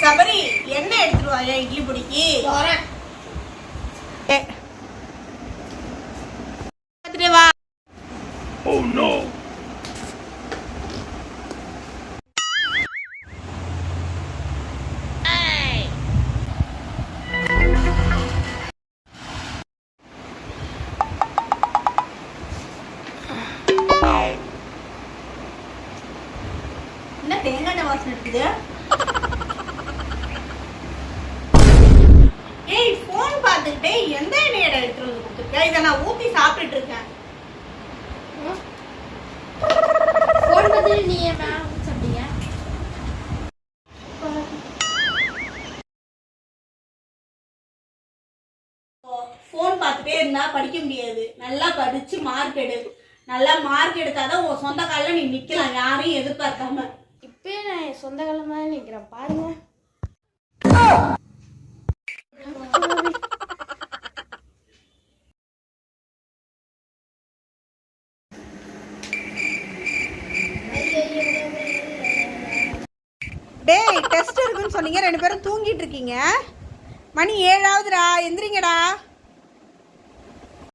சபரி என்ன எடுத்துட்டு வாயா இட்லி பொடிக்கு. பார்த்துட்டு வா. என்ன தேங்காய் வாசனை இருக்குது? ஏய் ஃபோன் பார்த்துக்கிட்டே எந்த எண்ணெய் எடுத்துட்டு வந்து கொடுத்துருக்க இதை நான் ஊற்றி சாப்பிட்டுட்டு இருக்கேன். ஃபோன் பார்த்துட்டு நீ சாப்பிட்டீங்க? ஃபோன் பார்த்துட்டே இருந்தா படிக்க முடியாது. நல்லா படிச்சு மார்க் எடு. நல்லா மார்க் எடுத்தாதான் உன் சொந்த காலில் நீ நிக்கலாம். யாரையும் எதிர்பார்க்காம. சொந்த காலம் நினைக்கிறேன். நிற்கிறேன் பாருங்க. டேய் டெஸ்ட் இருக்குன்னு சொன்னீங்க. ரெண்டு பேரும் தூங்கிட்டு இருக்கீங்க. மணி ஏழாவதுரா எந்திரி